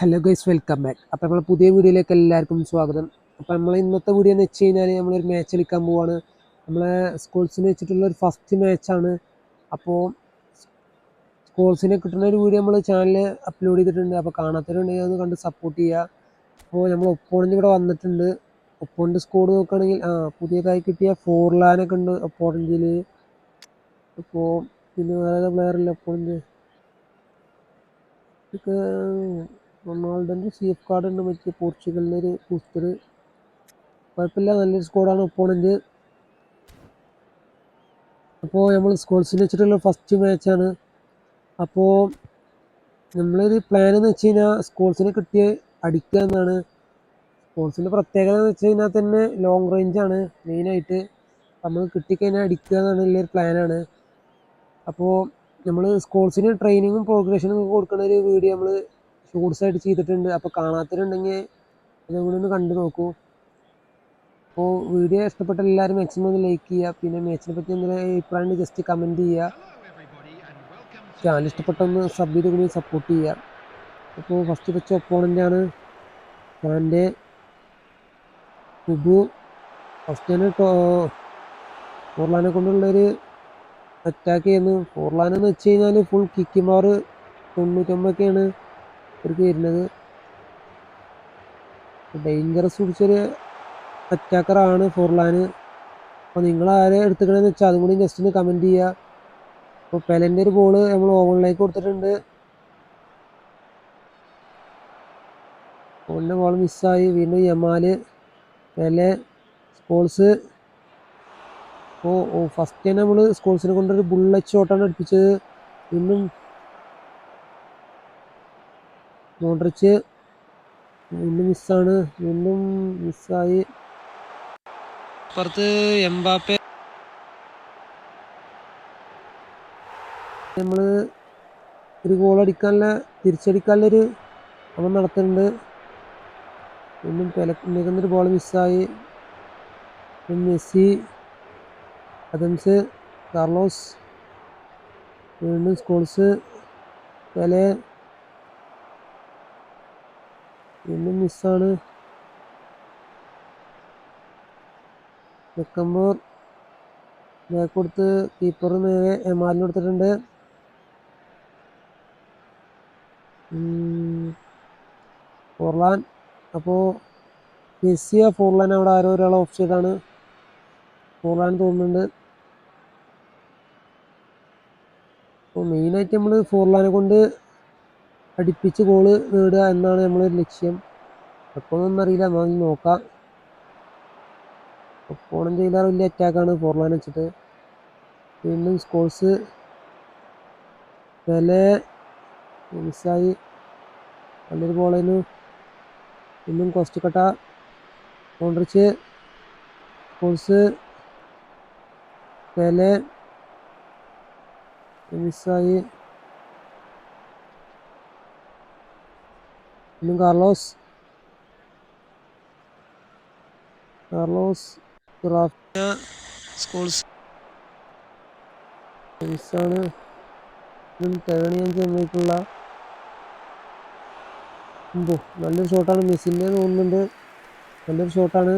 Hello guys welcome back അപ്പോൾ നമ്മൾ പുതിയ വീഡിയോയിലേക്ക് എല്ലാവർക്കും സ്വാഗതം. അപ്പോൾ നമ്മൾ ഇന്നത്തെ വീഡിയോ എന്ന് വെച്ച് കഴിഞ്ഞാൽ നമ്മളൊരു മാച്ച് കളിക്കാൻ പോവാണ്. നമ്മളെ സ്കൂൾസിന് വെച്ചിട്ടുള്ള ഒരു ഫസ്റ്റ് മാച്ചാണ് അപ്പോൾ സ്കൂൾസിന് കിട്ടുന്ന ഒരു വീഡിയോ നമ്മൾ ചാനൽ അപ്ലോഡ് ചെയ്തിട്ടുണ്ട്. അപ്പോൾ കാണാത്തവരുണ്ടെങ്കിൽ ഒന്ന് കണ്ട് സപ്പോർട്ട് ചെയ്യുക. അപ്പോൾ നമ്മൾ ഒപ്പോണന്റ് ഇവിടെ വന്നിട്ടുണ്ട്. ഒപ്പോണന്റ് സ്കോർ നോക്കുകയാണെങ്കിൽ ആ പുതിയതായി കിട്ടിയ ഫോർലാനൊക്കെ ഉണ്ട് ഒപ്പോണന്റിൽ അപ്പോൾ പിന്നെ വേറെ പ്ലെയർ ഇല്ല ഒപ്പോണന്റ് റൊണാൾഡോന്റെ സേഫ് കാർഡ് ഉണ്ട് മറ്റേ പോർച്ചുഗലിന്റെ ഒരു ബൂസ്റ്റർ കുഴപ്പമില്ല നല്ലൊരു സ്കോഡാണ് ഒപ്പോണന്റ് അപ്പോൾ നമ്മൾ സ്കോൾസിന് വെച്ചിട്ടുള്ള ഫസ്റ്റ് മാച്ചാണ് അപ്പോൾ നമ്മളൊരു പ്ലാൻ എന്ന് വെച്ച് കഴിഞ്ഞാൽ സ്കോൾസിനെ കിട്ടിയ അടിക്കുക എന്നാണ്. സ്കോൾസിന്റെ പ്രത്യേകത എന്ന് വെച്ച് കഴിഞ്ഞാൽ തന്നെ ലോങ് റേഞ്ചാണ് മെയിനായിട്ട് നമ്മൾ കിട്ടിക്കഴിഞ്ഞാൽ അടിക്കുക എന്നാണ് ഒരു പ്ലാനാണ് അപ്പോൾ നമ്മൾ സ്കോൾസിന് ട്രെയിനിങ്ങും പ്രോഗ്രഷനും കൊടുക്കുന്ന ഒരു വീഡിയോ നമ്മൾ ആയിട്ട് ചെയ്തിട്ടുണ്ട്. അപ്പോൾ കാണാത്തവരുണ്ടെങ്കിൽ അതും കൂടി ഒന്ന് കണ്ടു നോക്കൂ. അപ്പോൾ വീഡിയോ ഇഷ്ടപ്പെട്ട എല്ലാവരും മാക്സിമം ഒന്ന് ലൈക്ക് ചെയ്യുക. പിന്നെ മാച്ചിനെ പറ്റി എന്തെങ്കിലും അഭിപ്രായം ജസ്റ്റ് കമന്റ് ചെയ്യുക. ചാനൽ ഇഷ്ടപ്പെട്ടൊന്ന് സബ് ചെയ്ത് കൂടി സപ്പോർട്ട് ചെയ്യുക. അപ്പോൾ ഫസ്റ്റ് വെച്ച ഒപ്പോണന്റ് ആണ് ഞാന്റെ കുബു. ഫസ്റ്റ് തന്നെ ഫോർലാനെ കൊണ്ടുള്ളൊരു അറ്റാക്ക് ചെയ്യുന്നു ഫോർലാനെന്ന് വെച്ച് കഴിഞ്ഞാൽ ഫുൾ കിക്കിംഗ് പവർ തൊണ്ണൂറ്റൊമ്പതൊക്കെയാണ്. ഇവർക്ക് വരുന്നത് ഡേഞ്ചറസ് പിടിച്ചൊരു അറ്റാക്കറാണ് ഫോർലാൻ അപ്പോൾ നിങ്ങൾ ആരെ എടുത്തുക്കണമെന്ന് വെച്ചാൽ അതും കൂടി ജസ്റ്റ് ഒന്ന് കമന്റ് ചെയ്യുക അപ്പോൾ പെലന്റെ ഒരു ബോൾ നമ്മൾ ഓവണിലേക്ക് കൊടുത്തിട്ടുണ്ട്. ഓവണിന്റെ ബോൾ മിസ്സായി വീണ്ടും യമാൽ പെലെ സ്കോൾസ്. ഓ ഓ ഫസ്റ്റ് തന്നെ നമ്മൾ സ്കോൾസിനെ കൊണ്ടൊരു ബുള്ളറ്റ് ഷോട്ടാണ് അടുപ്പിച്ചത്. വീണ്ടും മോഡറിച്ച് വീണ്ടും മിസ്സാണ്. വീണ്ടും മിസ്സായി. അപ്പുറത്ത് എംബാപ്പെ. നമ്മൾ ഒരു ഗോൾ അടിക്കാനുള്ള തിരിച്ചടിക്കാനുള്ളൊരു അവൻ നടത്തുന്നുണ്ട്. വീണ്ടും പെലക്കുന്നൊരു ബോൾ മിസ്സായി. മെസ്സി അതംസ് കാർലോസ് വീണ്ടും സ്കോൾസ് പെലെ വീണ്ടും മിസ്സാണ്. വെക്കുമ്പോൾ ബാക്ക് കൊടുത്ത് കീപ്പർ നേരെ എമാലിന് കൊടുത്തിട്ടുണ്ട്. ഫോർലാൻ. അപ്പോൾ മെസ്സിയ ഫോർലാൻ അവിടെ ആരോ ഒരാൾ ഓഫ് ചെയ്താണ്. ഫോർലാൻ തോന്നുന്നുണ്ട്. അപ്പോൾ മെയിനായിട്ട് നമ്മൾ ഫോർലാനെ കൊണ്ട് അടുപ്പിച്ച് ഗോൾ നേടുക എന്നാണ് നമ്മളൊരു ലക്ഷ്യം. ഒന്നും അറിയില്ല നമുക്ക് നോക്കാം. ഒപ്പോണം ചെയ്താൽ വലിയ അറ്റാക്കാണ് ഫോർലാൻ വെച്ചിട്ട്. വീണ്ടും സ്കോഴ്സ് വില മിസ്സായി. നല്ലൊരു ബോളായിരുന്നു വീണ്ടും കോസ്റ്റ് കട്ട. കോൺട്രിച്ച് സ്കോഴ്സ് വില മിസ്സായി. വീണ്ടും കാർലോസ് കാർലോസ് ടേൺ ചെയ്യാൻ ചെന്നിട്ടുള്ള എന്തോ നല്ലൊരു ഷോട്ടാണ് മെസ്സിന്റെ തോന്നുന്നുണ്ട്. നല്ലൊരു ഷോട്ടാണ്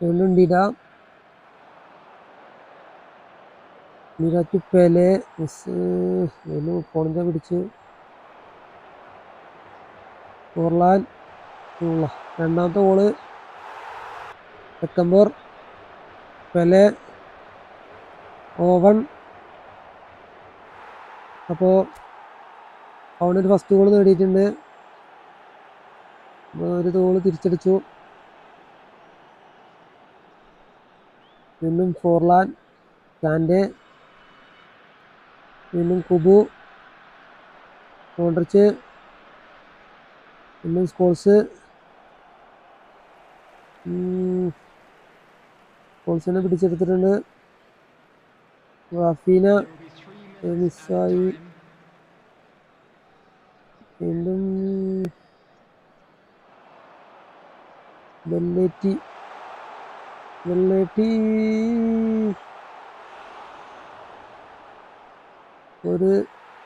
വീണ്ടും ഡിഡ ടു പെലെ മിസ് വീണ്ടും പോണിന്റെ പിടിച്ച്. ഓർലാൻ രണ്ടാമത്തെ ഗോൾ. സെക്കംബർ Pele oven. അപ്പോൾ അവനൊരു ഫസ്റ്റ് ഗോൾ നേടിയിട്ടുണ്ട്. ഒരു ഗോൾ തിരിച്ചടിച്ചു. വീണ്ടും ഫോർലാൻ കാന്റെ വീണ്ടും കുബു. കോൺട്രിച്ച് വീണ്ടും സ്കോൾസ് സ്കോൾസിനെ പിടിച്ചെടുത്തിട്ടുണ്ട്. റാഫീന മിസ്സായി. വീണ്ടും വെള്ളേറ്റി. ബെല്ലേറ്റി ഒരു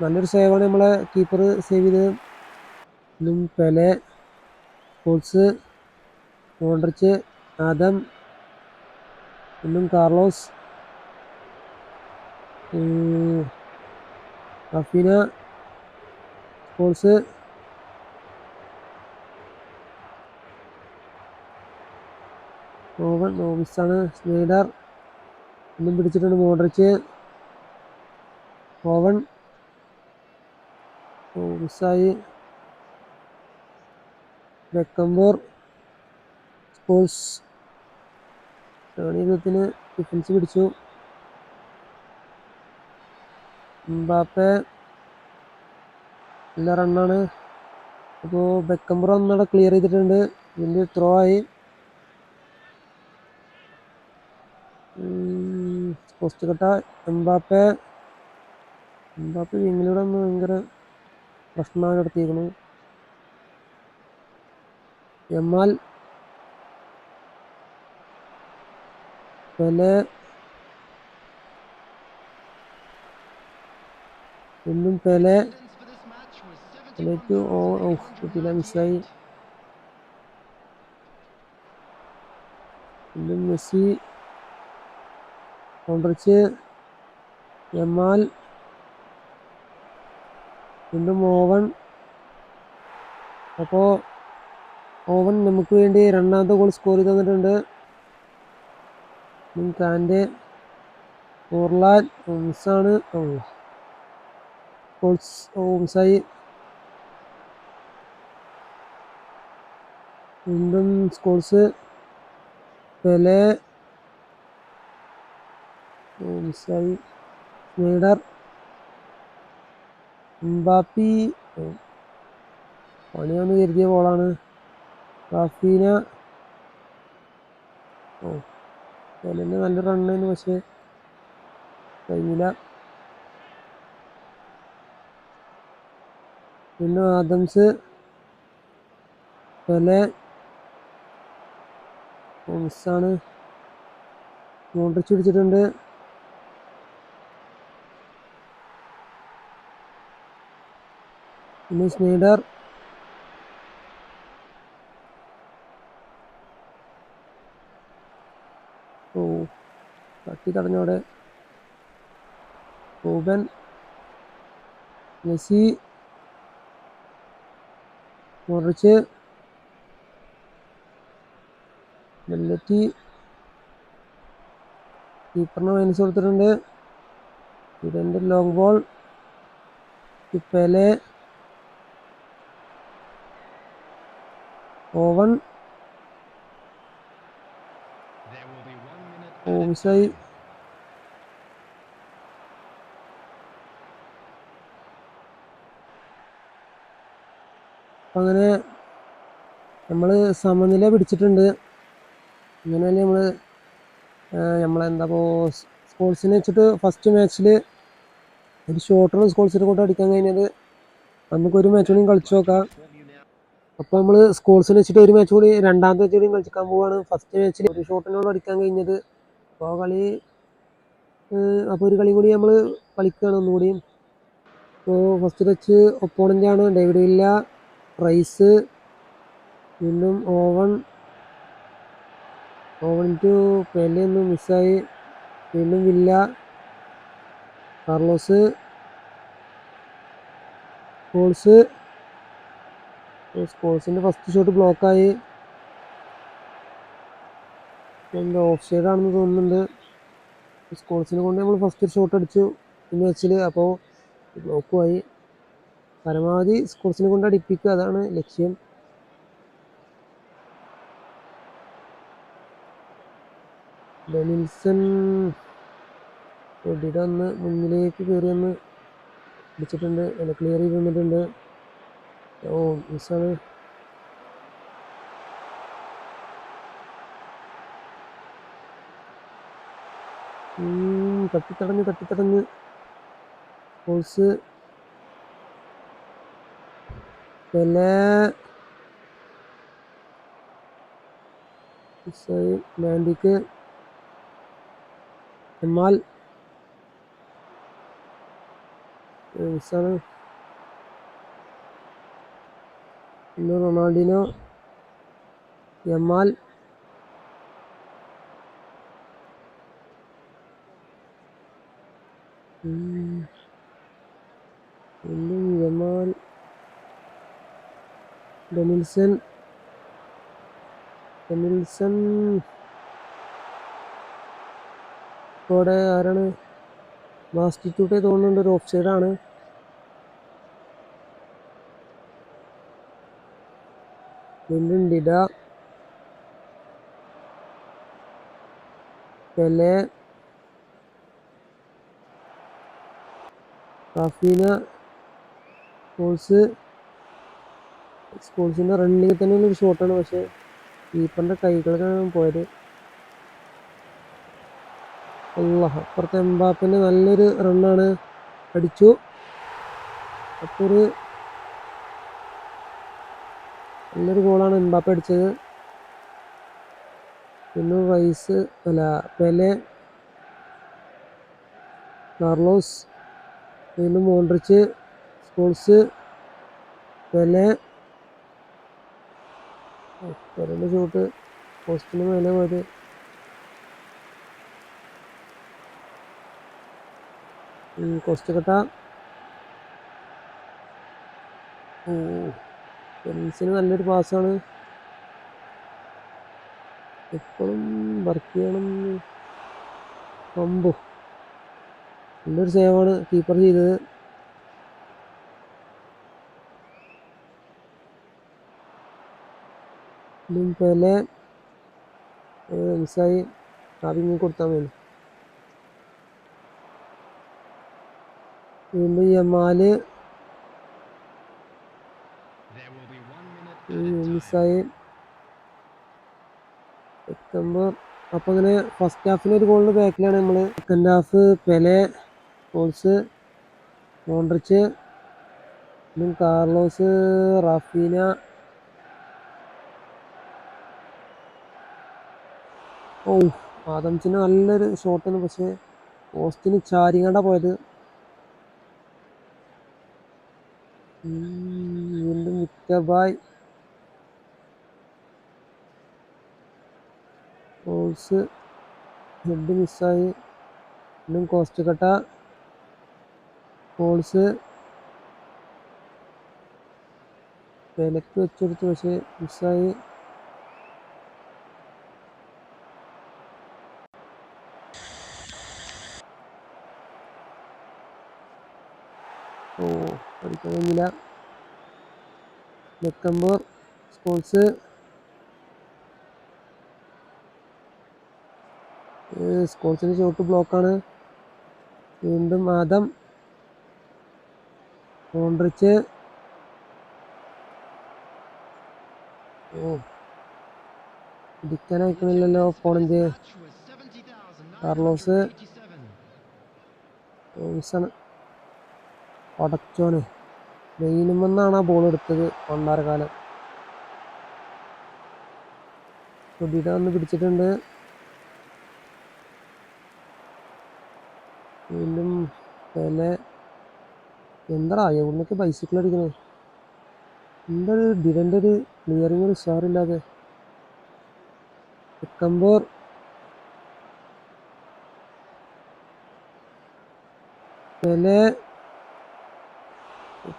നല്ലൊരു സേവാണ് നമ്മളെ കീപ്പർ സേവ് ചെയ്തത്. പെലെ സ്കോൾസ് മോഡ്രിച്ച് ആദം ഇന്നും കാർലോസ് ഉം, റഫീന സ്കോൾസ് ഓവൻ നോവിസാണ് സ്നൈഡർ ഇന്നും പിടിച്ചിട്ടുണ്ട് മോഡ്രിച്ച് ഓവൻ മിസ്സായി ബെക്കംബോർ സ്കോൾസ് ടേണിയത്തിന് ഡിഫൻസ് പിടിച്ചു. എംബാപ്പെ നല്ല റണ്ണാണ് അപ്പോൾ ബെക്കംബർ ഒന്നവിടെ ക്ലിയർ ചെയ്തിട്ടുണ്ട്. ഇതിന്റെ ത്രോ ആയി. പോസ്റ്റ് കട്ട എംബാപ്പെ എംബാപ്പെ വിങ്ങിലൂടെ ഒന്ന് ഭയങ്കര പ്രശ്നമാണ് നടത്തിയിരിക്കുന്നത് എന്നാൽ പെലെ ഒന്നും പെലെ പെലേക്ക് മിസ്സായി. മെസ്സി കോൺട്രിച്ച് എമാൽ വീണ്ടും ഓവൻ. അപ്പോൾ ഓവൻ നമുക്ക് വേണ്ടി രണ്ടാമത്തെ ഗോൾ സ്കോർ ചെയ്ത് തന്നിട്ടുണ്ട്. കാന്റെ ഓർലാൻ ഓംസാണ് ഗോൾസ് ഓംസായി. വീണ്ടും സ്കോൾസ് പെലെ ഓംസായി. സ്നൈഡർ. എംബാപ്പി. പണിയാന്ന് കരുതിയ ബോളാണ്. റഫീന. ഓ പെലിന്റെ നല്ല റണ്ണായിരുന്നു പക്ഷേ. കഴിഞ്ഞില്ല. പിന്നെ ആദംസ്. പെലെ. മിസ്സാണ് ചുടിച്ചിട്ടുണ്ട് പിടിച്ചിട്ടുണ്ട് പിന്നെ സ്നൈഡർ ഓ തട്ടി തടഞ്ഞോടെ. റൂബൻ. മെസ്സി. മുറിച്ച് ബെല്ലറ്റി കീപ്പറിന് മൈനസ് കൊടുത്തിട്ടുണ്ട്. ഇതെന്റെ ലോങ് ബോൾ ഓമിസായി അപ്പം അങ്ങനെ നമ്മൾ സമനില പിടിച്ചിട്ടുണ്ട്. അങ്ങനെ നമ്മൾ നമ്മളെന്താ സ്പോർട്സിനെ വെച്ചിട്ട് ഫസ്റ്റ് മാച്ചിൽ ഒരു ഷോർട്ടർ സ്കോൾസിനെ കൊണ്ട് അടിക്കാൻ കഴിഞ്ഞത്. നമുക്കൊരു മാച്ച് കളിച്ചു നോക്കാം. അപ്പോൾ നമ്മൾ സ്കോൾസിനെ വെച്ചിട്ട് ഒരു മാച്ച് കൂടി രണ്ടാമത്തെ മാച്ച് കൂടി കളിക്കാൻ പോവാണ്. ഫസ്റ്റ് മാച്ചിൽ ഒരു ഷോട്ടിനോട് അടിക്കാൻ കഴിഞ്ഞത്. അപ്പോൾ ആ കളി അപ്പോൾ ഒരു കളി കൂടി നമ്മൾ കളിക്കുകയാണ് ഒന്നുകൂടിയും അപ്പോൾ ഫസ്റ്റ് ടച്ച് ഒപ്പോണന്റാണ് ഡേവിഡ് ഇല്ല റൈസ് വീണ്ടും ഓവൺ. ഓവൺ ടു പെലൊന്ന് മിസ്സായി വീണ്ടും വില്ല കാർലോസ്. സ്കോൾസ് സ്കോൾസിന്റെ ഫസ്റ്റ് ഷോട്ട് ബ്ലോക്കായി എന്റെ ഓഫ് സൈഡ് ആണെന്ന് തോന്നുന്നുണ്ട്. സ്കോൾസിനെ കൊണ്ട് നമ്മൾ ഫസ്റ്റ് ഷോട്ട് അടിച്ചു. എന്ന് വെച്ചിൽ അപ്പോൾ ബ്ലോക്കുമായി പരമാവധി സ്കോൾസിനെ കൊണ്ട് അടിപ്പിക്കുക അതാണ് ലക്ഷ്യം. ഡെനിൽസൺ ഒടിടന്ന് മുന്നിലേക്ക് കയറി ഒന്ന് പിടിച്ചിട്ടുണ്ട്. അല്ല ക്ലിയർ ചെയ്ത് തന്നിട്ടുണ്ട്. ഓ മിസ്സാണ് തട്ടിത്തടഞ്ഞ് തട്ടിത്തടഞ്ഞ്. ഹോൾസ് പെലെ മാൻഡിക്ക് എമാൽ മിസ്സാണ് പിന്നെ Ronaldinho Yamal Yamal Denilson Denilson. ഇവിടെ ആരാണ്? മാസ്റ്റിറ്റ്യൂട്ടേ തോന്നുന്നുണ്ട് ഒരു ഓഫ് സൈഡാണ്. വീണ്ടും പെലെ റാഫീന സ്കോൾസ്. സ്കോൾസിന്റെ റണ്ണിങ് തന്നെ ഒരു ഷോട്ടാണ് പക്ഷേ കീപ്പറിന്റെ കൈകളൊക്കെയാണ് പോയത്. അല്ല അപ്പുറത്തെ എംബാപ്പിന്റെ നല്ലൊരു റണ്ണാണ് അടിച്ചു. അപ്പോൾ ഒരു നല്ലൊരു ഗോളാണ് എംബാപ്പ അടിച്ചത്. പിന്നെ റൈസ് അല്ല പെലെ കാർലോസ് വീണ്ടും മോൺട്രിച്ച് സ്കോൾസ് പെലെ. പെരന്റെ ഷൂട്ട് പോസ്റ്റിന് മേലെ പോയത്. കൊസ്റ്റക്കട്ട ഓ പെൻസിന് നല്ലൊരു പാസ്സാണ്. എപ്പോഴും വർക്ക് ചെയ്യണം. പമ്പോ. നല്ലൊരു സേവാണ് കീപ്പർ ചെയ്തത്. പെലെ മിസ്സായി. ആദ്യം കൊടുത്താൽ മതി. വീണ്ടും യമാൽ മിസ്സായി സെപ്റ്റംബർ അപ്പോൾ അങ്ങനെ ഫസ്റ്റ് ഹാഫിന് ഒരു ഗോളിന് ബാക്കിലാണ് നമ്മൾ സെക്കൻഡ് ഹാഫ് പെലെ ഗോൾസ് മോൺട്രിച്ച് കാർലോസ് റാഫീന. ഓ ആദംസിന് നല്ലൊരു ഷോട്ടാണ് പക്ഷേ പോസ്റ്റിന് ചാരിങ്ങണ്ട പോയത്. വീണ്ടും വിക്ടർ ഗോൾസ് ഹെഡ് മിസ്സായി. വീണ്ടും കോസ്റ്റ് കട്ട. ബോൾസ് വിലക്ക് വെച്ചെടുത്തു പക്ഷേ മിസ്സായി. ഓ അടിക്കാൻ കഴിഞ്ഞില്ല ബെക്കംബോർ സ്കോൾസ് സ്കോൾസിന്റെ ഷോട്ട് ബ്ലോക്കാണ്. വീണ്ടും ആദം. മോൺട്രിച്ച് ഓ. ഇടിക്കാനായിക്കണില്ലല്ലോ ഫോണിന്റെ Match was 70,987. കാർലോസ്. ഓംസൺ പടച്ചോനെ. മെയിനുമെന്നാണ് ആ ബോൾ എടുത്തത് പണ്ടാരകാലം. കൊടിയുടെ വന്ന് പിടിച്ചിട്ടുണ്ട്. വീണ്ടും വില എന്താ എവിടുന്നൊക്കെ ബൈസിക്കിൾ അടിക്കണേ? എന്താ ഒരു ഡിഡന്റെ ഒരു ക്ലിയറിങ് ഒരു ഉഷാറില്ലാതെ എക്കമ്പോർ പെലെ.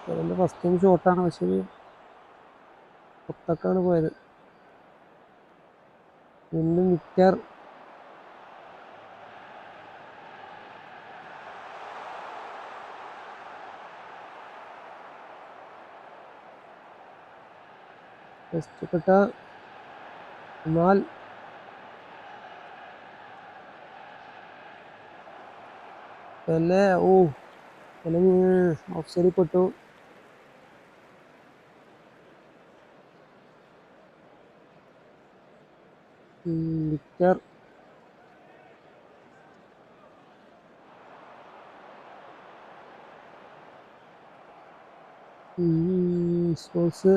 പെലെ ഫസ്റ്റ് ടൈം ഷോട്ടാണ് പക്ഷേ പുറത്തൊക്കെയാണ് പോയത്. വീണ്ടും വിക്ടർ. കഷ്ടപ്പെട്ട എന്നാൽ പെലെ ഓ പെലെ ഓഫ് സൈഡിൽ പെട്ടു വിക്ടർ. സ്പോർട്സ്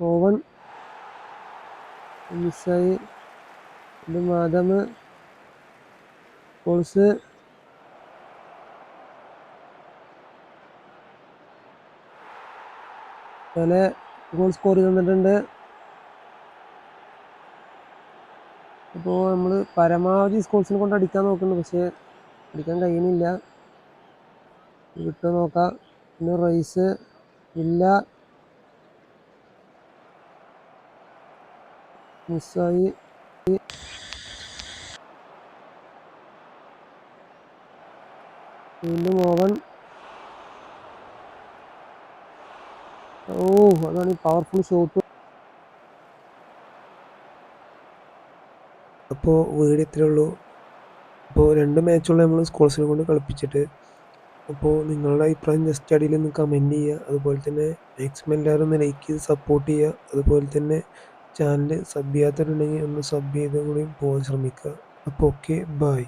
ഓവൻ മിസ്സായി ഇത് മാധവ് സ്കോൾസ് പല ഗോൾ സ്കോർ തന്നിട്ടുണ്ട്. അപ്പോൾ നമ്മൾ പരമാവധി സ്കോൾസിനെ കൊണ്ട് അടിക്കാൻ നോക്കുന്നു. പക്ഷേ അടിക്കാൻ കഴിയുന്നില്ല. വിട്ടു നോക്കാം. പിന്നെ റൈസ് ഇല്ല. മിസ്സായി. വീണ്ടും ഓവൻ. ഓ അതാണ് ഈ പവർഫുൾ ഷോട്ട് അപ്പോൾ വീട് ഇത്രേ ഉള്ളൂ. അപ്പോൾ രണ്ട് മാച്ചുള്ള നമ്മൾ സ്കോൾസിനെ കൊണ്ട് കളിപ്പിച്ചിട്ട് അപ്പോൾ നിങ്ങളുടെ അഭിപ്രായം ജസ്റ്റ് അടിയിൽ ഒന്ന് കമന്റ് ചെയ്യുക. അതുപോലെ തന്നെ മാക്സിമം എല്ലാവരും ഒന്ന് ലൈക്ക് ചെയ്ത് സപ്പോർട്ട് ചെയ്യുക. അതുപോലെ തന്നെ ചാനൽ സബ് ചെയ്യാത്തവരുണ്ടെങ്കിൽ ഒന്ന് സബ് ചെയ്ത് കൂടി പോകാൻ ശ്രമിക്കുക. അപ്പോൾ ഓക്കെ ബൈ